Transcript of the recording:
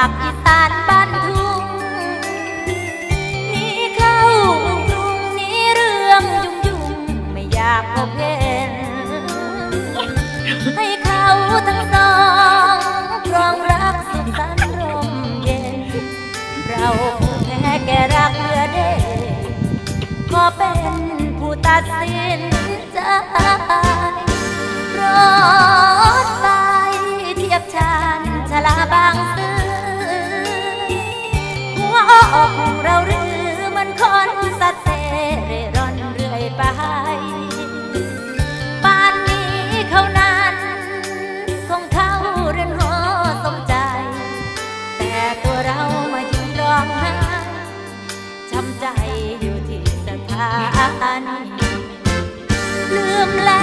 จากอีสานบ้านทุ่งนี่เข้ากรุงนี่เรื่องยุ่งยุ่งไม่อยากพบเห็นให้เขาทั้งสองครองรักสุขสันต์รมเย็น เราแพ้แกรักเพื่อเด็กขอเป็นผู้ตัดสินใจรอดตาเทียบชานชลาบางซื่อ อกเราหรือมันคนสัตเสเร่ร่อนเรื่อยไปป่านนี้เขานั้นคงเข้าเรียนหอสมใจ แต่ตัวเรามายืนรองไห้ช้ำใจอยู่ที่สถานลืมแล้ว